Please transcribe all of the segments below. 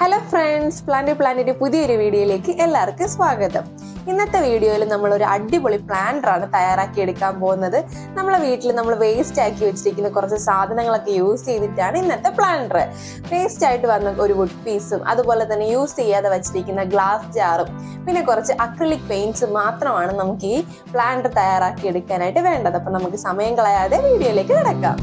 Hello friends plant planet പുതിയൊരു വീഡിയോയിലേക്ക് എല്ലാവർക്കും സ്വാഗതം. ഇന്നത്തെ വീഡിയോയിൽ നമ്മൾ ഒരു അടിപൊളി പ്ലാന്ററാണ് തയ്യാറാക്കി എടുക്കാൻ പോകുന്നത്. നമ്മളെ വീട്ടിൽ നമ്മൾ വേസ്റ്റ് ആക്കി വെച്ചിരിക്കുന്ന കുറച്ച് സാധനങ്ങളൊക്കെ യൂസ് ചെയ്തിട്ടാണ് ഇന്നത്തെ പ്ലാന്റർ വേസ്റ്റ് ആയിട്ട് വന്ന ഒരു വുഡ് പീസും അതുപോലെ തന്നെ യൂസ് ചെയ്യാതെ വെച്ചിരിക്കുന്ന ഗ്ലാസ് ജാറും പിന്നെ കുറച്ച് അക്രിലിക് പെയിന്റ്സും മാത്രമാണ് നമുക്ക് ഈ പ്ലാന്റർ തയ്യാറാക്കി എടുക്കാനായിട്ട് വേണ്ടത്. അപ്പൊ നമുക്ക് സമയം കളയാതെ വീഡിയോയിലേക്ക് കിടക്കാം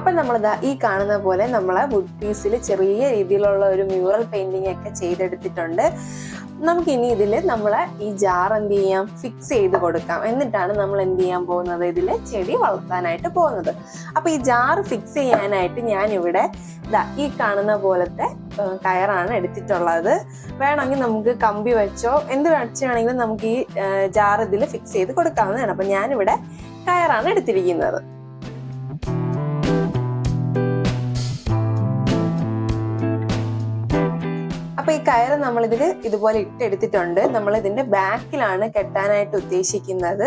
അപ്പൊ നമ്മളിതാ ഈ കാണുന്ന പോലെ നമ്മൾ വുഡ് പീസിൽ ചെറിയ രീതിയിലുള്ള ഒരു മ്യൂറൽ പെയിന്റിംഗ് ഒക്കെ ചെയ്തെടുത്തിട്ടുണ്ട്. നമുക്കിനി ഇതിൽ നമ്മൾ ഈ ജാർ എന്ത് ചെയ്യാം? ഫിക്സ് ചെയ്ത് കൊടുക്കാം. എന്നിട്ടാണ് നമ്മൾ എന്ത് ചെയ്യാൻ പോകുന്നത്? ഇതിൽ ചെടി വളർത്താനായിട്ട് പോകുന്നത്. അപ്പോൾ ഈ ജാർ ഫിക്സ് ചെയ്യാനായിട്ട് ഞാനിവിടെ ഇതാ ഈ കാണുന്ന പോലത്തെ കയറാണ് എടുത്തിട്ടുള്ളത്. വേണമെങ്കിൽ നമുക്ക് കമ്പി വെച്ചോ എന്ത് വെച്ച് വേണമെങ്കിലും നമുക്ക് ഈ ജാർ ഇതിൽ ഫിക്സ് ചെയ്ത് കൊടുക്കാവുന്നതാണ്. അപ്പം ഞാനിവിടെ കയറാണ് എടുത്തിരിക്കുന്നത്. കയറ് നമ്മൾ ഇതിൽ ഇതുപോലെ ഇട്ടെടുത്തിട്ടുണ്ട്. നമ്മൾ ഇതിന്റെ ബാക്കിലാണ് കെട്ടാനായിട്ട് ഉദ്ദേശിക്കുന്നത്.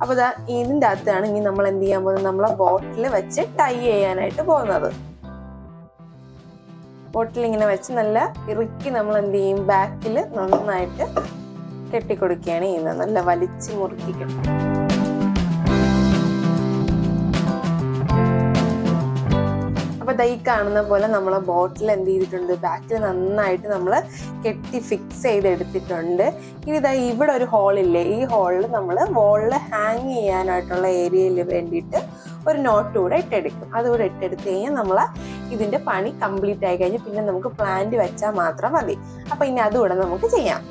അപ്പൊ ഇതാ ഇതിന്റെ അകത്താണ് ഇനി നമ്മൾ എന്ത് ചെയ്യാൻ പോകുന്നത്? നമ്മളെ ബോട്ടിൽ വെച്ച് ടൈ ചെയ്യാനായിട്ട് പോകുന്നത്. ബോട്ടിൽ ഇങ്ങനെ വെച്ച് നല്ല ഇറുക്കി നമ്മൾ എന്ത് ചെയ്യും? ബാക്കിൽ നന്നായിട്ട് കെട്ടിക്കൊടുക്കുകയാണ് ചെയ്യുന്നത്. നല്ല വലിച്ചു മുറുക്കി അപ്പൊ ദൈ കാണുന്ന പോലെ നമ്മളെ ബോട്ടിൽ എന്ത് ചെയ്തിട്ടുണ്ട്? ബാക്കിൽ നന്നായിട്ട് നമ്മൾ കെട്ടി ഫിക്സ് ചെയ്തെടുത്തിട്ടുണ്ട്. ഇനി ഇതാ ഇവിടെ ഒരു ഹോളില്ലേ ഈ ഹോളിൽ നമ്മൾ വോളിൽ ഹാങ് ചെയ്യാനായിട്ടുള്ള ഏരിയയിൽ വേണ്ടിയിട്ട് ഒരു നോട്ട് കൂടെ ഇട്ടെടുക്കും. അതുകൂടെ ഇട്ടെടുത്ത് കഴിഞ്ഞാൽ നമ്മൾ ഇതിന്റെ പണി കംപ്ലീറ്റ് ആയി കഴിഞ്ഞ് പിന്നെ നമുക്ക് പ്ലാന്റ് വെച്ചാൽ മാത്രം മതി. അപ്പോൾ ഇനി അതുകൂടെ നമുക്ക് ചെയ്യാം.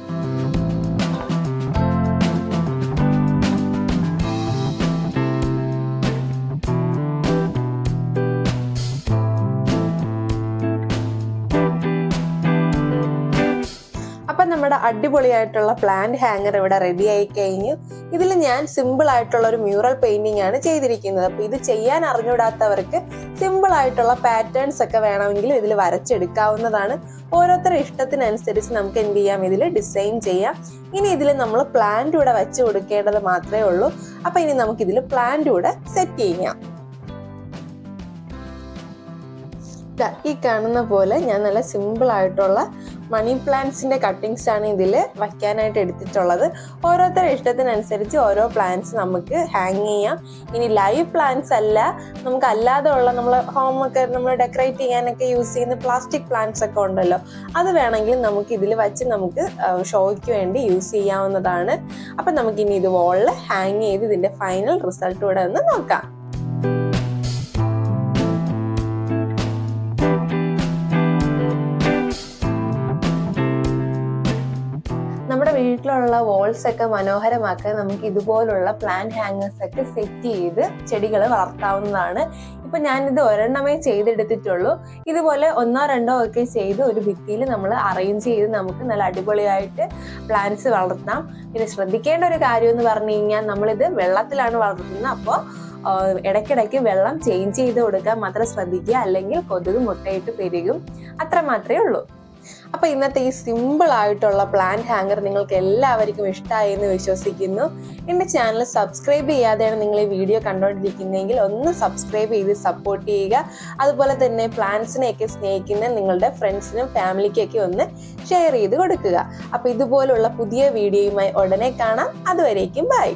നമ്മുടെ അടിപൊളിയായിട്ടുള്ള പ്ലാന്റ് ഹാങ്ങർ ഇവിടെ റെഡി ആയി കഴിഞ്ഞു. ഇതിൽ ഞാൻ സിമ്പിൾ ആയിട്ടുള്ള ഒരു മ്യൂറൽ പെയിന്റിംഗ് ആണ് ചെയ്തിരിക്കുന്നത്. അപ്പൊ ഇത് ചെയ്യാൻ അറിഞ്ഞൂടാത്തവർക്ക് സിമ്പിൾ ആയിട്ടുള്ള പാറ്റേൺസ് ഒക്കെ വേണമെങ്കിൽ ഇതിൽ വരച്ചെടുക്കാവുന്നതാണ്. ഓരോരുത്തരുടെ ഇഷ്ടത്തിനനുസരിച്ച് നമുക്ക് എന്ത് ചെയ്യാം? ഇതിൽ ഡിസൈൻ ചെയ്യാം. ഇനി ഇതിൽ നമ്മൾ പ്ലാന്റ് കൂടെ വെച്ച് കൊടുക്കേണ്ടത് മാത്രമേ ഉള്ളൂ. അപ്പൊ ഇനി നമുക്ക് ഇതിൽ പ്ലാന്റ് കൂടെ സെറ്റ് ചെയ്യാം. ഈ കാണുന്ന പോലെ ഞാൻ നല്ല സിമ്പിൾ ആയിട്ടുള്ള മണി പ്ലാന്റ്സിന്റെ കട്ടിങ്സ് ആണ് ഇതിൽ വയ്ക്കാനായിട്ട് എടുത്തിട്ടുള്ളത്. ഓരോരുത്തരുടെ ഇഷ്ടത്തിനനുസരിച്ച് ഓരോ പ്ലാന്റ്സ് നമുക്ക് ഹാങ് ചെയ്യാം. ഇനി ലൈവ് പ്ലാന്റ്സ് അല്ല നമുക്ക് അല്ലാതെ ഉള്ള നമ്മൾ ഹോം ഹോമൊക്കെ നമ്മൾ ഡെക്കറേറ്റ് ചെയ്യാനൊക്കെ യൂസ് ചെയ്യുന്ന പ്ലാസ്റ്റിക് പ്ലാന്റ്സ് ഒക്കെ ഉണ്ടല്ലോ. അത് വേണമെങ്കിൽ നമുക്ക് ഇതിൽ വെച്ച് നമുക്ക് ഷോയ്ക്ക് വേണ്ടി യൂസ് ചെയ്യാവുന്നതാണ്. അപ്പം നമുക്കിനി ഇത് വോളിൽ ഹാങ് ചെയ്ത് ഇതിന്റെ ഫൈനൽ റിസൾട്ട് ഇവിടെ നോക്കാം. വീട്ടിലുള്ള വോൾസ് ഒക്കെ മനോഹരമാക്കാൻ നമുക്ക് ഇതുപോലുള്ള പ്ലാന്റ് ഹാങ്ങേഴ്സ് ഒക്കെ സെറ്റ് ചെയ്ത് ചെടികൾ വളർത്താവുന്നതാണ്. ഇപ്പൊ ഞാനിത് ഒരെണ്ണമേ ചെയ്തെടുത്തിട്ടുള്ളൂ. ഇതുപോലെ ഒന്നോ രണ്ടോ ഒക്കെ ചെയ്ത് ഒരു ഭിത്തിയിൽ നമ്മൾ അറേഞ്ച് ചെയ്ത് നമുക്ക് നല്ല അടിപൊളിയായിട്ട് പ്ലാന്റ്സ് വളർത്താം. പിന്നെ ശ്രദ്ധിക്കേണ്ട ഒരു കാര്യം എന്ന് പറഞ്ഞു കഴിഞ്ഞാൽ നമ്മളിത് വെള്ളത്തിലാണ് വളർത്തുന്നത്. അപ്പോൾ ഇടയ്ക്കിടയ്ക്ക് വെള്ളം ചേഞ്ച് ചെയ്ത് കൊടുക്കാൻ മാത്രം ശ്രദ്ധിക്കുക. അല്ലെങ്കിൽ കൊതുക് മുട്ടയിട്ട് പെരുകും. അത്ര മാത്രമേ ഉള്ളൂ. അപ്പൊ ഇന്നത്തെ ഈ സിമ്പിൾ ആയിട്ടുള്ള പ്ലാന്റ് ഹാങ്ങർ നിങ്ങൾക്ക് എല്ലാവർക്കും ഇഷ്ടമായി എന്ന് വിശ്വസിക്കുന്നു. എന്റെ ചാനൽ സബ്സ്ക്രൈബ് ചെയ്യാതെയാണ് നിങ്ങൾ ഈ വീഡിയോ കണ്ടുകൊണ്ടിരിക്കുന്നതെങ്കിൽ ഒന്ന് സബ്സ്ക്രൈബ് ചെയ്ത് സപ്പോർട്ട് ചെയ്യുക. അതുപോലെ തന്നെ പ്ലാന്റ്സിനെയൊക്കെ സ്നേഹിക്കുന്ന നിങ്ങളുടെ ഫ്രണ്ട്സിനും ഫാമിലിക്കൊക്കെ ഒന്ന് ഷെയർ ചെയ്ത് കൊടുക്കുക. അപ്പൊ ഇതുപോലുള്ള പുതിയ വീഡിയോയുമായി ഉടനെ കാണാം. അതുവരേക്കും ബൈ